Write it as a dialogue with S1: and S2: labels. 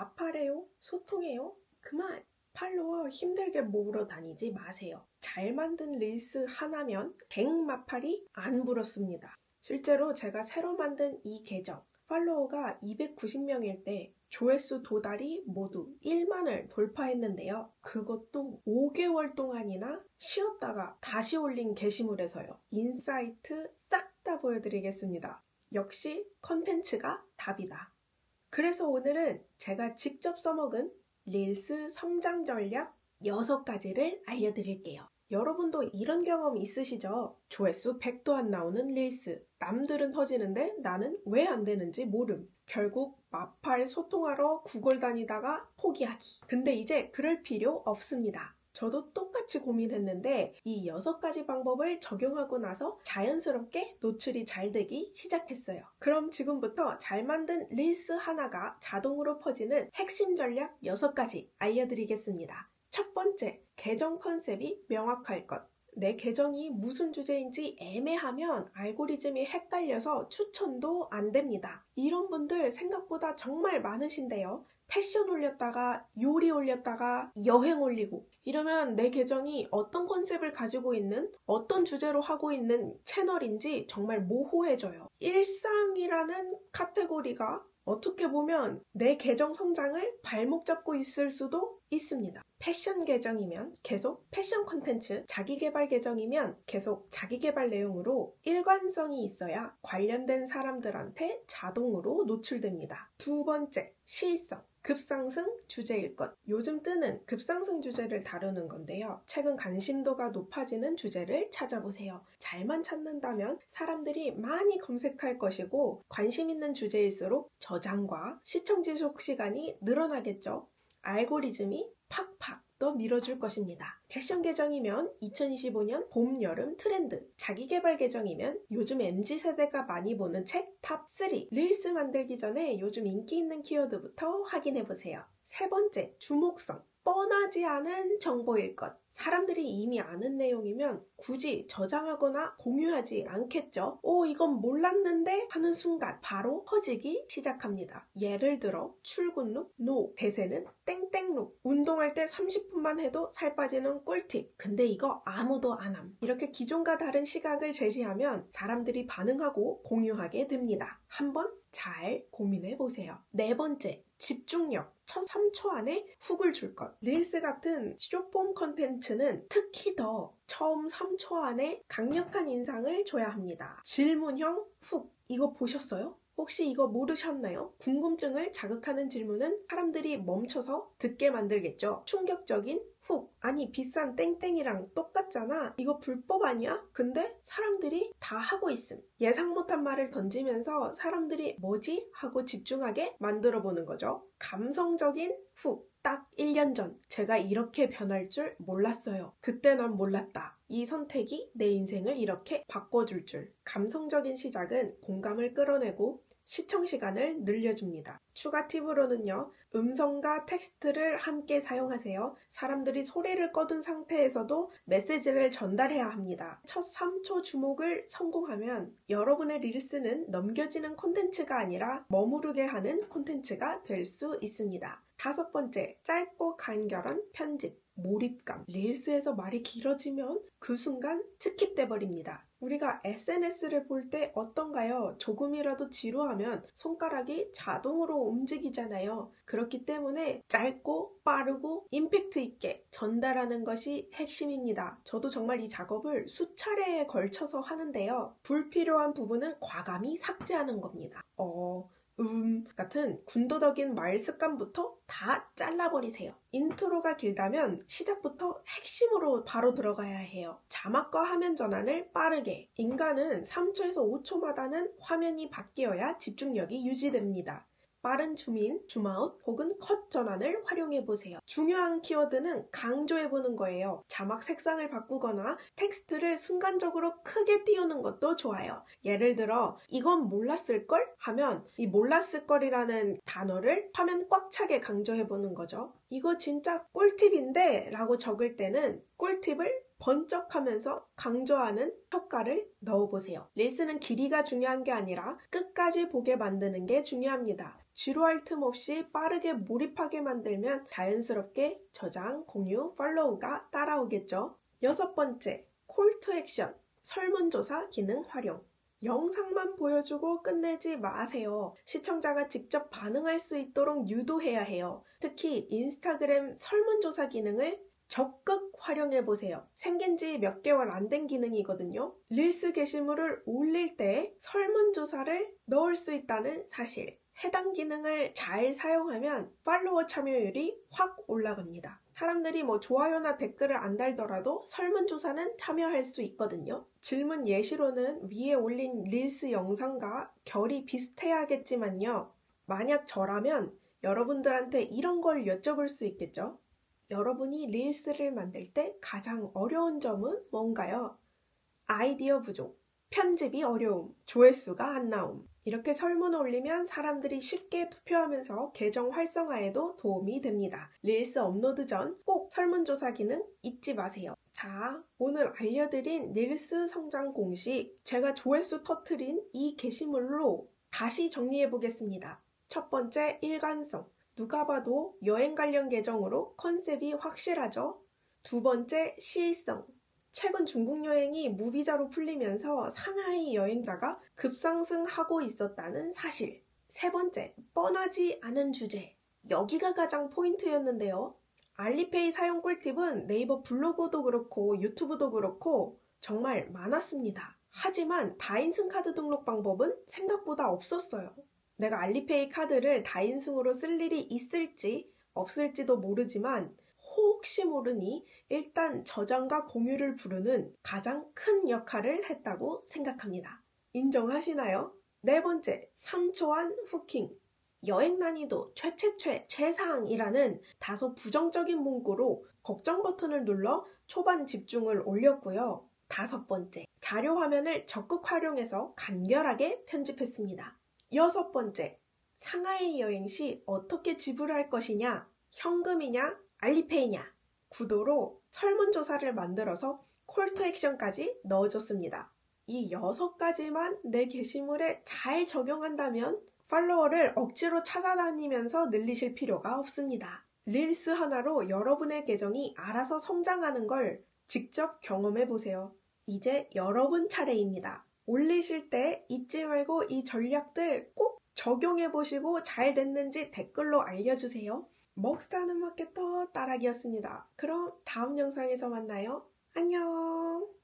S1: 마팔해요? 소통해요? 그만! 팔로워 힘들게 모으러 다니지 마세요. 잘 만든 릴스 하나면 100마팔이 안 불었습니다. 실제로 제가 새로 만든 이 계정, 팔로워가 290명일 때 조회수 도달이 모두 1만을 돌파했는데요. 그것도 5개월 동안이나 쉬었다가 다시 올린 게시물에서요. 인사이트 싹 다 보여드리겠습니다. 역시 컨텐츠가 답이다. 그래서 오늘은 제가 직접 써먹은 릴스 성장 전략 6가지를 알려드릴게요. 여러분도 이런 경험 있으시죠? 조회수 100도 안 나오는 릴스. 남들은 터지는데 나는 왜 안 되는지 모름. 결국 마팔 소통하러 구걸 다니다가 포기하기. 근데 이제 그럴 필요 없습니다. 저도 똑같이 고민했는데 이 여섯 가지 방법을 적용하고 나서 자연스럽게 노출이 잘 되기 시작했어요. 그럼 지금부터 잘 만든 릴스 하나가 자동으로 퍼지는 핵심 전략 여섯 가지 알려드리겠습니다. 첫 번째, 계정 컨셉이 명확할 것. 내 계정이 무슨 주제인지 애매하면 알고리즘이 헷갈려서 추천도 안 됩니다. 이런 분들 생각보다 정말 많으신데요. 패션 올렸다가 요리 올렸다가 여행 올리고 이러면 내 계정이 어떤 컨셉을 가지고 있는 어떤 주제로 하고 있는 채널인지 정말 모호해져요. 일상이라는 카테고리가 어떻게 보면 내 계정 성장을 발목 잡고 있을 수도 있습니다. 패션 계정이면 계속 패션 콘텐츠, 자기개발 계정이면 계속 자기개발 내용으로 일관성이 있어야 관련된 사람들한테 자동으로 노출됩니다. 두 번째, 시의성. 급상승 주제일 것. 요즘 뜨는 급상승 주제를 다루는 건데요. 최근 관심도가 높아지는 주제를 찾아보세요. 잘만 찾는다면 사람들이 많이 검색할 것이고 관심 있는 주제일수록 저장과 시청 지속 시간이 늘어나겠죠. 알고리즘이 팍팍 더 밀어줄 것입니다. 패션 계정이면 2025년 봄, 여름 트렌드, 자기개발 계정이면 요즘 MZ세대가 많이 보는 책 탑 3, 릴스 만들기 전에 요즘 인기 있는 키워드부터 확인해보세요. 세 번째, 주목성. 뻔하지 않은 정보일 것. 사람들이 이미 아는 내용이면 굳이 저장하거나 공유하지 않겠죠. 오, 이건 몰랐는데 하는 순간 바로 퍼지기 시작합니다. 예를 들어 출근룩, 노, 대세는 땡땡룩. 운동할 때 30분만 해도 살 빠지는 꿀팁. 근데 이거 아무도 안 함. 이렇게 기존과 다른 시각을 제시하면 사람들이 반응하고 공유하게 됩니다. 한번 잘 고민해 보세요. 네 번째, 집중력. 첫 3초 안에 훅을 줄 것. 릴스 같은 쇼폼 컨 텐츠는 특히 더 처음 3초 안에 강력한 인상을 줘야 합니다. 질문형 훅. 이거 보셨어요? 혹시 이거 모르셨나요? 궁금증을 자극하는 질문은 사람들이 멈춰서 듣게 만들겠죠. 충격적인 훅. 아니, 비싼 땡땡이랑 똑같잖아. 이거 불법 아니야? 근데 사람들이 다 하고 있음. 예상 못한 말을 던지면서 사람들이 뭐지? 하고 집중하게 만들어 보는 거죠. 감성적인 훅. 딱 1년 전 제가 이렇게 변할 줄 몰랐어요. 그때 난 몰랐다. 이 선택이 내 인생을 이렇게 바꿔줄 줄. 감성적인 시작은 공감을 끌어내고 시청 시간을 늘려줍니다. 추가 팁으로는요, 음성과 텍스트를 함께 사용하세요. 사람들이 소리를 꺼둔 상태에서도 메시지를 전달해야 합니다. 첫 3초 주목을 성공하면 여러분의 릴스는 넘겨지는 콘텐츠가 아니라 머무르게 하는 콘텐츠가 될 수 있습니다. 다섯 번째, 짧고 간결한 편집. 몰입감. 릴스에서 말이 길어지면 그 순간 스킵돼 버립니다. 우리가 SNS를 볼 때 어떤가요? 조금이라도 지루하면 손가락이 자동으로 움직이잖아요. 그렇기 때문에 짧고 빠르고 임팩트 있게 전달하는 것이 핵심입니다. 저도 정말 이 작업을 수차례에 걸쳐서 하는데요. 불필요한 부분은 과감히 삭제하는 겁니다. 어, 음 같은 군더더긴 말 습관부터 다 잘라버리세요. 인트로가 길다면 시작부터 핵심으로 바로 들어가야 해요. 자막과 화면 전환을 빠르게. 인간은 3초에서 5초마다는 화면이 바뀌어야 집중력이 유지됩니다. 빠른 줌인, 줌아웃 혹은 컷 전환을 활용해 보세요. 중요한 키워드는 강조해 보는 거예요. 자막 색상을 바꾸거나 텍스트를 순간적으로 크게 띄우는 것도 좋아요. 예를 들어 이건 몰랐을걸 하면 이 몰랐을걸이라는 단어를 화면 꽉 차게 강조해 보는 거죠. 이거 진짜 꿀팁인데 라고 적을 때는 꿀팁을 번쩍하면서 강조하는 효과를 넣어보세요. 릴스는 길이가 중요한 게 아니라 끝까지 보게 만드는 게 중요합니다. 지루할 틈 없이 빠르게 몰입하게 만들면 자연스럽게 저장, 공유, 팔로우가 따라오겠죠. 여섯 번째, 콜투 액션, 설문조사 기능 활용. 영상만 보여주고 끝내지 마세요. 시청자가 직접 반응할 수 있도록 유도해야 해요. 특히 인스타그램 설문조사 기능을 적극 활용해 보세요. 생긴 지 몇 개월 안 된 기능이거든요. 릴스 게시물을 올릴 때 설문조사를 넣을 수 있다는 사실. 해당 기능을 잘 사용하면 팔로워 참여율이 확 올라갑니다. 사람들이 뭐 좋아요나 댓글을 안 달더라도 설문조사는 참여할 수 있거든요. 질문 예시로는 위에 올린 릴스 영상과 결이 비슷해야겠지만요. 만약 저라면 여러분들한테 이런 걸 여쭤볼 수 있겠죠. 여러분이 릴스를 만들 때 가장 어려운 점은 뭔가요? 아이디어 부족, 편집이 어려움, 조회수가 안 나옴. 이렇게 설문 올리면 사람들이 쉽게 투표하면서 계정 활성화에도 도움이 됩니다. 릴스 업로드 전 꼭 설문조사 기능 잊지 마세요. 자, 오늘 알려드린 릴스 성장 공식, 제가 조회수 터트린 이 게시물로 다시 정리해 보겠습니다. 첫 번째, 일관성. 누가 봐도 여행 관련 계정으로 컨셉이 확실하죠? 두 번째, 시의성. 최근 중국 여행이 무비자로 풀리면서 상하이 여행자가 급상승하고 있었다는 사실. 세 번째, 뻔하지 않은 주제. 여기가 가장 포인트였는데요. 알리페이 사용 꿀팁은 네이버 블로그도 그렇고 유튜브도 그렇고 정말 많았습니다. 하지만 다인승 카드 등록 방법은 생각보다 없었어요. 내가 알리페이 카드를 다인승으로 쓸 일이 있을지 없을지도 모르지만 혹시 모르니 일단 저장과 공유를 부르는 가장 큰 역할을 했다고 생각합니다. 인정하시나요? 네 번째, 3초안 후킹. 여행 난이도 최최최 최상이라는 다소 부정적인 문구로 걱정 버튼을 눌러 초반 집중을 올렸고요. 다섯 번째, 자료 화면을 적극 활용해서 간결하게 편집했습니다. 여섯 번째, 상하이 여행 시 어떻게 지불할 것이냐? 현금이냐? 알리페이냐? 구도로 설문조사를 만들어서 콜투 액션까지 넣어줬습니다. 이 여섯 가지만 내 게시물에 잘 적용한다면 팔로워를 억지로 찾아다니면서 늘리실 필요가 없습니다. 릴스 하나로 여러분의 계정이 알아서 성장하는 걸 직접 경험해 보세요. 이제 여러분 차례입니다. 올리실 때 잊지 말고 이 전략들 꼭 적용해 보시고 잘 됐는지 댓글로 알려주세요. 먹스타는 마케터 따라기였습니다. 그럼 다음 영상에서 만나요. 안녕!